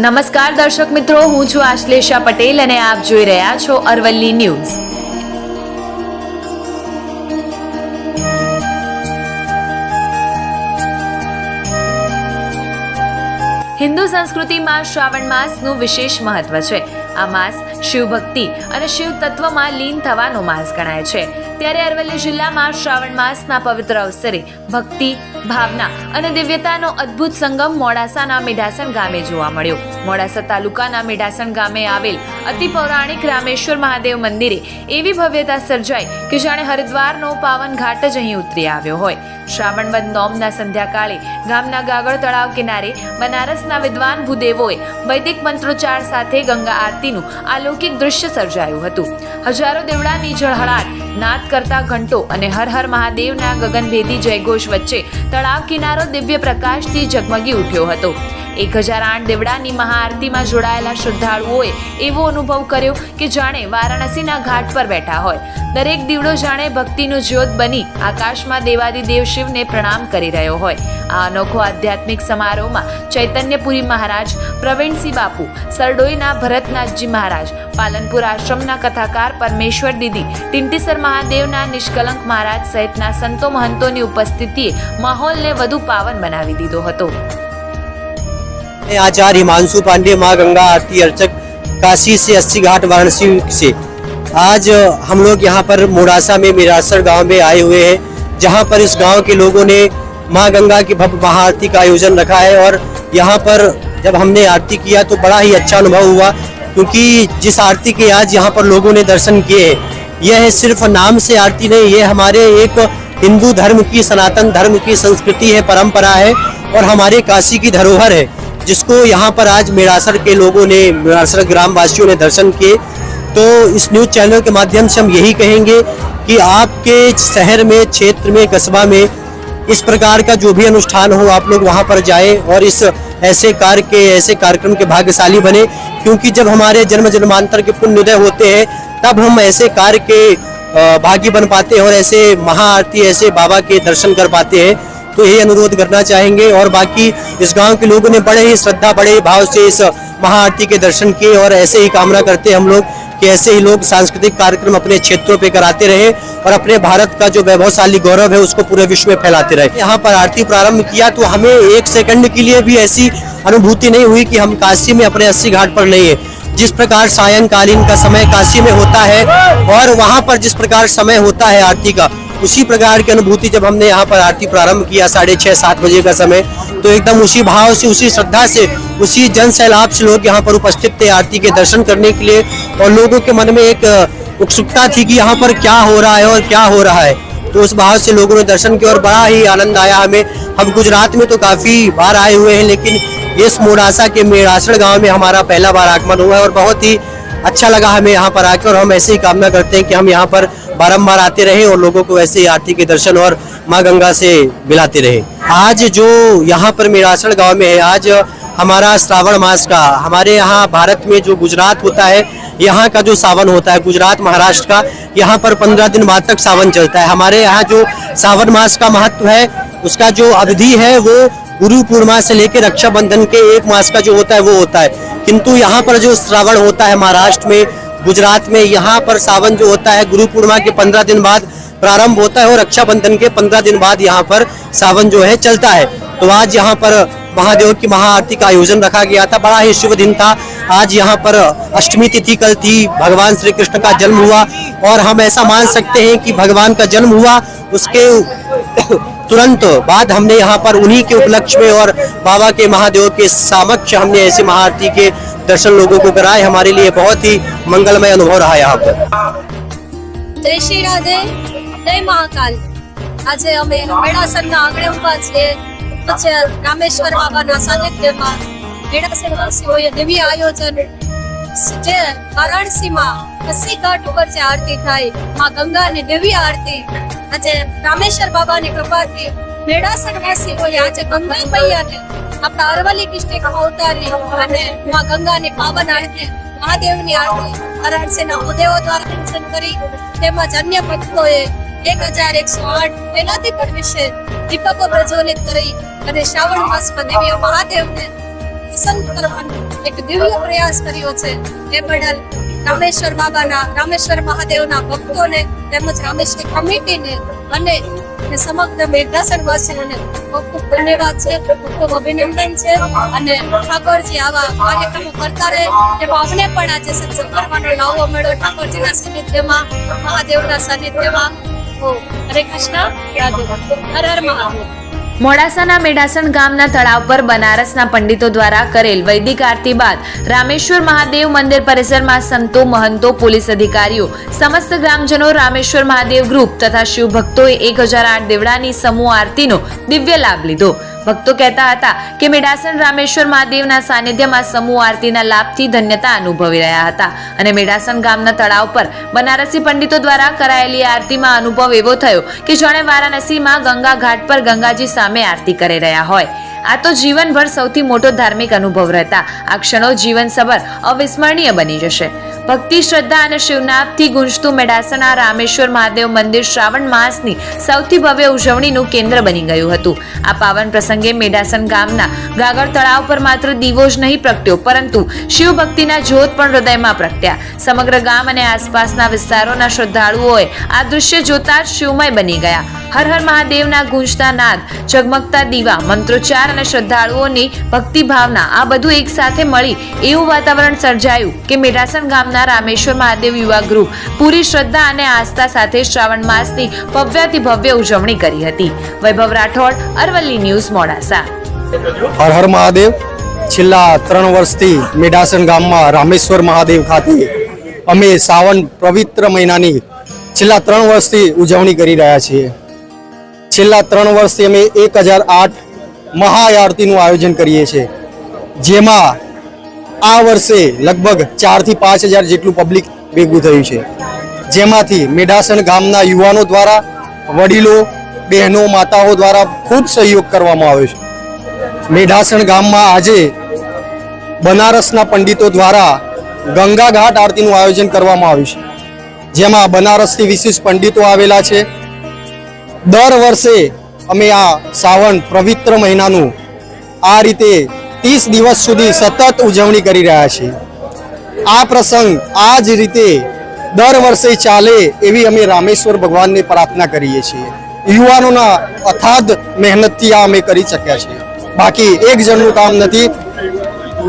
નમસ્કાર દર્શક મિત્રો, હું છું આશ્લેષા પટેલ અને આપ જોઈ રહ્યા છો અરવલ્લી ન્યૂઝ. હિન્દુ સંસ્કૃતિમાં શ્રાવણ માસનું વિશેષ મહત્વ છે. આ માસ શિવ ભક્તિ અને શિવ તત્વમાં લીન થવાનો માસ ગણાય છે. ત્યારે અરવલ્લી જિલ્લામાં શ્રાવણ માસના પવિત્ર અવસરે ભક્તિ, ભાવના અને દિવ્યતાનો અદ્ભુત સંગમ મોડાસાના મેઢાસણ ગામે જોવા મળ્યો. મોડાસા તાલુકાના મેઢાસણ ગામે આવેલ અતિ પૌરાણિક રામેશ્વર મહાદેવ મંદિરે એવી ભવ્યતા સર્જાઈ કે જાણે હરિદ્વારનો પાવન ઘાટ જ અહીં ઉતરી આવ્યો હોય. શ્રાવણ વદ નોમના સંધ્યાકાળે ગામના ગાગળ તળાવ કિનારે બનારસના વિદ્વાન ભૂદેવોએ વૈદિક મંત્રોચ્ચાર સાથે ગંગા આરતીનું અલૌકિક દૃશ્ય સર્જાયું હતું. હજારો દેવડાની ઝળહળાટ નાદ કરતા ઘંટો અને હર હર મહાદેવના ગગનભેદી જયઘોષ વચ્ચે તળાવ કિનારો દિવ્ય પ્રકાશથી ઝગમગી ઉઠ્યો હતો. એક હજાર આઠ દેવડાની મહાઆરતીમાં જોડાયેલા શ્રદ્ધાળુઓએ એવો અનુભવ કર્યો કે જાણે વારાણસીના ઘાટ પર બેઠા હોય. દરેક દીવડો જાણે ભક્તિનું જ્યોત બની આકાશમાં દેવાદિદેવ શિવને પ્રણામ કરી રહ્યો હોય. આ અનોખો આધ્યાત્મિક સમારોહમાં ચૈતન્યપુરી મહારાજ પ્રવીણસિંહ બાપુ સરડોઈના ભરતનાથજી મહારાજ પાલનપુર આશ્રમના કથાકાર પરમેશ્વર દીદી ટિંટીસર મહાદેવના નિષ્કલંક મહારાજ સહિતના સંતો મહંતોની ઉપસ્થિતિએ માહોલને વધુ પાવન બનાવી દીધો હતો मैं आचार्य हिमांशु पांडे माँ गंगा आरती अर्चक काशी से अस्सी घाट वाराणसी से आज हम लोग यहाँ पर मोड़ासा में मिरासर गांव में आए हुए हैं जहाँ पर इस गांव के लोगों ने माँ गंगा की भव्य महाआरती का आयोजन रखा है और यहाँ पर जब हमने आरती किया तो बड़ा ही अच्छा अनुभव हुआ, क्योंकि जिस आरती के आज यहाँ पर लोगों ने दर्शन किए यह सिर्फ़ नाम से आरती नहीं ये हमारे एक हिंदू धर्म की, सनातन धर्म की संस्कृति है, परंपरा है और हमारे काशी की धरोहर है, जिसको यहाँ पर आज मेरासर के लोगों ने मेरासर ग्राम वासियों ने दर्शन किए। तो इस न्यूज़ चैनल के माध्यम से हम यही कहेंगे कि आपके शहर में, क्षेत्र में, कस्बा में इस प्रकार का जो भी अनुष्ठान हो, आप लोग वहाँ पर जाएँ और इस ऐसे कार्य के, ऐसे कार्यक्रम के भाग्यशाली बने। क्योंकि जब हमारे जन्म जन्मांतर के पुण्योदय होते हैं, तब हम ऐसे कार्य के भागी बन पाते हैं और ऐसे महाआरती, ऐसे बाबा के दर्शन कर पाते हैं। तो यही अनुरोध करना चाहेंगे और बाकी इस गाँव के लोगों ने बड़े ही श्रद्धा, बड़े ही भाव से इस महाआरती के दर्शन किए और ऐसे ही कामना करते हैं हम लोग। कि ऐसे ही लोग सांस्कृतिक कार्यक्रम अपने क्षेत्रों पे कराते रहे और अपने भारत का जो वैभवशाली गौरव है उसको पूरे विश्व में फैलाते रहे। यहाँ पर आरती प्रारंभ किया तो हमें एक सेकंड के लिए भी ऐसी अनुभूति नहीं हुई कि हम काशी में अपने अस्सी घाट पर नहीं है। जिस प्रकार सायंकालीन का समय काशी में होता है और वहाँ पर जिस प्रकार समय होता है आरती का, उसी प्रकार की अनुभूति जब हमने यहाँ पर आरती प्रारंभ किया साढ़े छः, सात बजे का समय तो एकदम उसी भाव से, उसी श्रद्धा से उसी जन सैलाब से लोग यहाँ पर उपस्थित थे आरती के दर्शन करने के लिए और लोगों के मन में एक उत्सुकता थी कि यहाँ पर क्या हो रहा है और क्या हो रहा है। तो उस भाव से लोगों ने दर्शन किया और बड़ा ही आनंद आया हमें। हम गुजरात में तो काफ़ी बार आए हुए हैं, लेकिन इस मोड़ासा के मेड़ासड़ गाँव में हमारा पहला बार आगमन हुआ है और बहुत ही अच्छा लगा हमें यहाँ पर आकर और हम ऐसे ही कामना करते हैं कि हम यहाँ पर बारंबार आते रहे और लोगों को ऐसे ही आरती के दर्शन और माँ गंगा से मिलाते रहे। आज जो यहाँ पर मेड़ासड़ गाँव में है, आज हमारा श्रावण मास का, हमारे यहाँ भारत में जो गुजरात होता है, यहाँ का जो सावन होता है, गुजरात, महाराष्ट्र का, यहाँ पर पंद्रह दिन बाद तक सावन चलता है। हमारे यहाँ जो सावन मास का महत्व है, उसका जो अवधि है, वो गुरु पूर्णिमा से लेकर रक्षाबंधन के एक मास का जो होता है, वो होता है। किंतु यहाँ पर जो श्रावण होता है, महाराष्ट्र में, गुजरात में, यहाँ पर सावन जो होता है, गुरु पूर्णिमा के पंद्रह दिन बाद प्रारंभ होता है और रक्षाबंधन के पंद्रह दिन बाद यहाँ पर सावन जो है, चलता है। तो आज यहाँ पर महादेव की महाआरती का आयोजन रखा गया था बड़ा ही शुभ दिन था आज यहाँ पर अष्टमी तिथि कल थी भगवान श्री कृष्ण का जन्म हुआ और हम ऐसा मान सकते हैं कि भगवान का जन्म हुआ उसके तुरंत बाद हमने यहाँ पर उन्हीं के उपलक्ष्य में और बाबा के महादेव के सामक्ष हमने ऐसे महाआरती के दर्शन लोगों को कराए हमारे लिए बहुत ही मंगलमय अनुभव रहा यहाँ पर જય શ્રી રાધે જય મહાકાલ આજે અમે મેળાસરના આંગણે ઉભા છીએ પછી રામેશ્વર બાબાના સાનિધ્યમાં આરતી થાય, માં ગંગાની દેવી આરતી, આજે રામેશ્વર બાબાની કૃપાથી મેળાસર વાસીઓએ આજે ગંગા મૈયાને આપણા અરવલ્લી ડિસ્ટ્રિક્ટમાં ઉતારી અને માં ગંગાની પાવન આરતી મહાદેવની આરતી વારાણસીના ઉદેવો દ્વારા પૂજન કરી તેમજ અન્ય ભક્તોએ એક હજાર એકસો આઠ તેનાથી પણ વિશે દીપકો પ્રજ્વલિત કરી અને શ્રાવણ માસમાં દેવીઓ મહાદેવને પ્રસન્ન કરવાનો એક દિવ્ય પ્રયાસ કર્યો છે. એ બદલ રામેશ્વર બાબાના, રામેશ્વર મહાદેવના ભક્તોને તેમજ રામેશ્વર કમિટીને અને સમગ્ર મેઘાસન વાસીઓને ખૂબ અભિનંદન છે અને ઠાકોરજી આવા કાર્યક્રમો કરતા રહે પણ આજે સત્સંગ કરવાનો લાવો મળ્યો ઠાકોરજીના સાનિધ્યમાં, મહાદેવના સાનિધ્યમાં. હરે કૃષ્ણ, રાધે હર મહાદેવ. મોડાસાના મેઢાસણ ગામના તળાવ પર બનારસના પંડિતો દ્વારા કરેલ વૈદિક આરતી બાદ રામેશ્વર મહાદેવ મંદિર પરિસરમાં સંતો, મહંતો, પોલીસ અધિકારીઓ, સમસ્ત ગ્રામજનો રામેશ્વર મહાદેવ ગ્રુપ તથા શિવ ભક્તોએ એક હજાર આઠ દેવડાની સમૂહ આરતીનો દિવ્ય લાભ લીધો. ભક્તો કહેતા હતા કે મેઢાસણ રામેશ્વર મહાદેવના સાનિધ્યમાં સમૂહ આરતીના લાભથી ધન્યતા અનુભવી રહ્યા હતા. અને મેઢાસણ ગામના તળાવ પર બનારસી પંડિતો દ્વારા કરાયેલી આરતીમાં અનુભવ એવો થયો કે જાણે વારાણસીમાં ગંગા ઘાટ પર ગંગાજી સામે આરતી કરી રહ્યા હોય. આ તો જીવનભર સૌથી મોટો ધાર્મિક અનુભવ રહેતા. આ ક્ષણો જીવનસભર અવિસ્મરણીય બની જશે. ભક્તિ, શ્રદ્ધા અને શિવનાથથી ગુંજતું મેડાસણા રામેશ્વર મહાદેવ મંદિર શ્રાવણ માસની સૌથી ભવ્ય ઉજવણીનું કેન્દ્ર બની ગયું હતું. આ પાવન પ્રસંગે મેડાસન ગામના ગાગર તળાવ પર માત્ર દીવો જ નહીં પ્રગટ્યો, પરંતુ શિવ ભક્તિના જ્યોત પણ હૃદયમાં પ્રગટ્યા. સમગ્ર ગામ અને આસપાસના વિસ્તારોના શ્રદ્ધાળુઓએ આ દૃશ્ય જોતા જ શિવમય બની ગયા. હર હર મહાદેવના ગુંજતા નાદ, ઝગમગતા દીવા, મંત્રોચ્ચાર અને શ્રદ્ધાળુઓની ભક્તિ ભાવના આ બધું એકસાથે મળી એવું વાતાવરણ સર્જાયું કે મેઢાસણ ગામના રામેશ્વર મહાદેવ યુવા ગ્રુપ પૂરી શ્રદ્ધા અને આસ્થા સાથે શ્રાવણ માસની ભવ્યાથી ભવ્ય ઉજવણી કરી હતી. વૈભવ રાઠોડ, અરવલ્લી ન્યૂઝ, મોડાસા. હર હર મહાદેવ. છેલ્લા ત્રણ વર્ષથી મેઢાસણ ગામમાં રામેશ્વર મહાદેવ ખાતે અમે સાવન પવિત્ર મહિનાની છેલ્લા ત્રણ વર્ષથી ઉજવણી કરી રહ્યા છીએ. છેલ્લા ત્રણ વર્ષથી અમે એક હજાર આઠ મહાઆરતીનું આયોજન કરીએ છીએ. જેમાં આ વર્ષે લગભગ ચારથી પાંચ હજાર જેટલું પબ્લિક ભેગું થયું છે. જેમાંથી મેઢાસણ ગામના યુવાનો દ્વારા, વડીલો, બહેનો, માતાઓ દ્વારા ખૂબ સહયોગ કરવામાં આવ્યો છે. મેઢાસણ ગામમાં આજે બનારસના પંડિતો દ્વારા ગંગા ઘાટ આરતીનું આયોજન કરવામાં આવ્યું છે. જેમાં બનારસથી વિશિષ્ટ પંડિતો આવેલા છે. દર વર્ષે અમે આ સાવન પવિત્ર મહિનાનું આ રીતે ત્રીસ દિવસ સુધી સતત ઉજવણી કરી રહ્યા છીએ આ પ્રસંગ આ જ રીતે દર વર્ષે ચાલે એવી અમે રામેશ્વર ભગવાનને પ્રાર્થના કરીએ છીએ. યુવાનોના અથાદ મહેનતથી આ અમે કરી શક્યા છીએ. બાકી એક જણનું કામ નથી.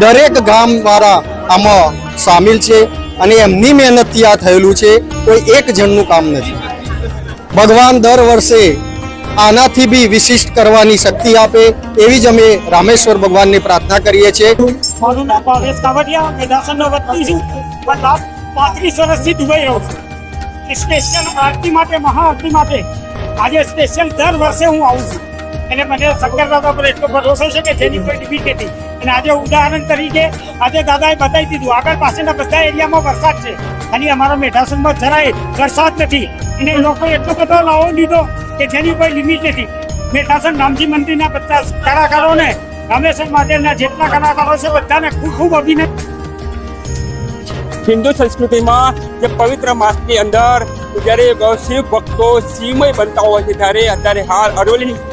દરેક ગામ વાળા આમાં સામેલ છે અને એમની મહેનતથી આ થયેલું છે. કોઈ એક જણનું કામ નથી. ભગવાન દર વર્ષે આનાથી બી વિશિષ્ટ કરવાની શક્તિ આપે, એવી જ અમે રામેશ્વર ભગવાનને પ્રાર્થના કરીએ છીએ. મારું નામ વર્ષથી દુબઈ રહું સ્પેશિયલ આરતી માટે, મહાઆરતી માટે, આજે સ્પેશિયલ દર વર્ષે હું આવું છું. અને મને શંકર દાદા પર એટલો ભરોસો છે કે જેની કોઈ લિમિટ નથી. અને આજે ઉદાહરણ તરીકે આજે દાદાએ બતાવી દીધું, આગળ પાસેના બધા એરિયામાં વરસાદ છે. અને અમારા મેઢાસનમાં જરાય વરસાદ નથી. અને લોકોએ એટલો બધો લાવો લીધો કે જેની કોઈ લિમિટ નથી. મેઠાસન રામજી મંદિરના બધા કલાકારોને, રામેશ્વર મહાદેવના જેટલા કલાકારો છે, બધાને ખૂબ ખૂબ અભિનંદન. હિન્દુ સંસ્કૃતિમાં જે પવિત્ર માસની અંદર જ્યારે શિવ ભક્તો શિવમય બનતા હોય છે, ત્યારે અત્યારે હાલ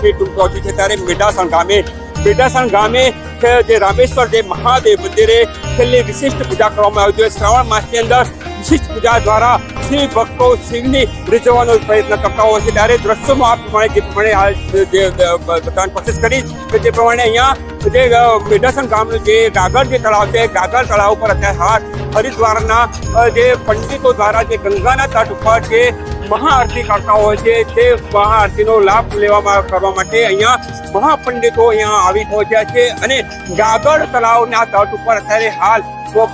ભેટ પહોંચી છે, ત્યારે મેઢાસણ ગામે મેઢાસણ ગામે જે રામેશ્વર જે મહાદેવ મંદિરે છેલ્લી વિશિષ્ટ પૂજા કરવામાં આવી છે શ્રાવણ માસની અંદર વિશિષ્ટ પૂજા દ્વારા શિવ ભક્તો શિવની રીઝવવાનો પ્રયત્ન કરતા હોય છે. ત્યારે દ્રશ્યોમાં આ પ્રમાણે જે પ્રમાણે હાલ જે બધાને કોશિશ કરી તે પ્રમાણે અહીંયા જે મેઢાસણ ગામનું જે ગાગર જે તળાવ છે ગાગર તળાવ ઉપર અત્યારે હાલ હરિદ્વારના જે પંડિતો દ્વારા જે ગંગાના તટ ઉપર જે મહાઆરતી કરતા હોય છે, તે મહાઆરતીનો લાભ લેવામાં, કરવા માટે અહીંયા મહાપંડિતો અહીંયા આવી પહોંચ્યા છે અને ગાગર તળાવના તટ ઉપર અત્યારે હાલ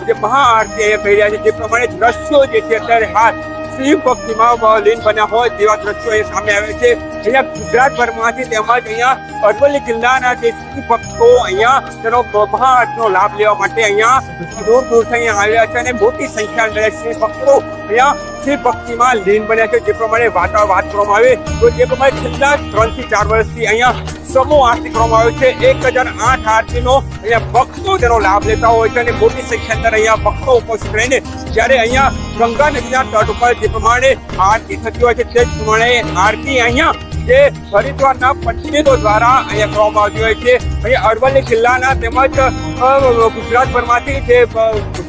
જે મહાઆરતી અહીંયા કરી રહ્યા છે, જે પ્રમાણે દ્રશ્યો જે છે અત્યારે હાલ શિવ ભક્તિમાં લીન બન્યા હોય તેવા દ્રશ્યો એ સામે આવે છે. અહીંયા ગુજરાતભરમાંથી તેમજ અહીંયા અરવલ્લી જિલ્લાના જે ભક્તો અહીંયા તેનો મહાઆરતીનો લાભ લેવા માટે અહીંયા દૂર દૂરથી અહીંયા આવ્યા છે અને મોટી સંખ્યામાં શિવ ભક્તો અહીંયા શિવ ભક્તિમાં લીન બન્યા છે. જે પ્રમાણે વાત વાત કરવામાં આવે તો જે પ્રમાણે છેલ્લા ત્રણથી ચાર વર્ષથી અહીંયા સમૂહ આરતી કરવામાં આવ્યો છે. એક હજાર આઠ આરતીનો અહીંયા ભક્તો તેનો લાભ લેતા હોય છે અને મોટી સંખ્યા અંદર અહીંયા ભક્તો ઉપસ્થિત રહીને જ્યારે અહીંયા ગંગા નદીના તટ ઉપર જે પ્રમાણે આરતી થતી હોય છે, તે પ્રમાણે આરતી અહીંયા જે હરિદ્વારના પંડિતો દ્વારા અહીંયા કરવામાં આવતી હોય છે. અહીંયા અરવલ્લી જિલ્લાના તેમજ ગુજરાતભરમાંથી જે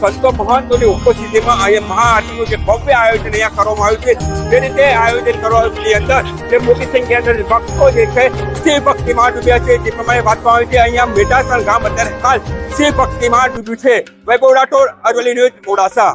સંતો મહંતોની ઉપસ્થિતિમાં અહીંયા મહાઆરતીનું જે ભવ્ય આયોજન અહીંયા કરવામાં આવ્યું છે. જે રીતે આયોજન કરવાની અંદર જે મોટી સંખ્યાની ભક્તો જે છે, શિવ ભક્તિમાં ડૂબ્યા છે. જે પ્રમાણે વાતમાં આવે છે, અહીંયા મેટાસણ ગામ અત્યારે હાલ શિવ ભક્તિમાં ડૂબ્યું છે. વૈભવ રાઠોડ, અરવલ્લી ન્યૂઝ મોડાસા.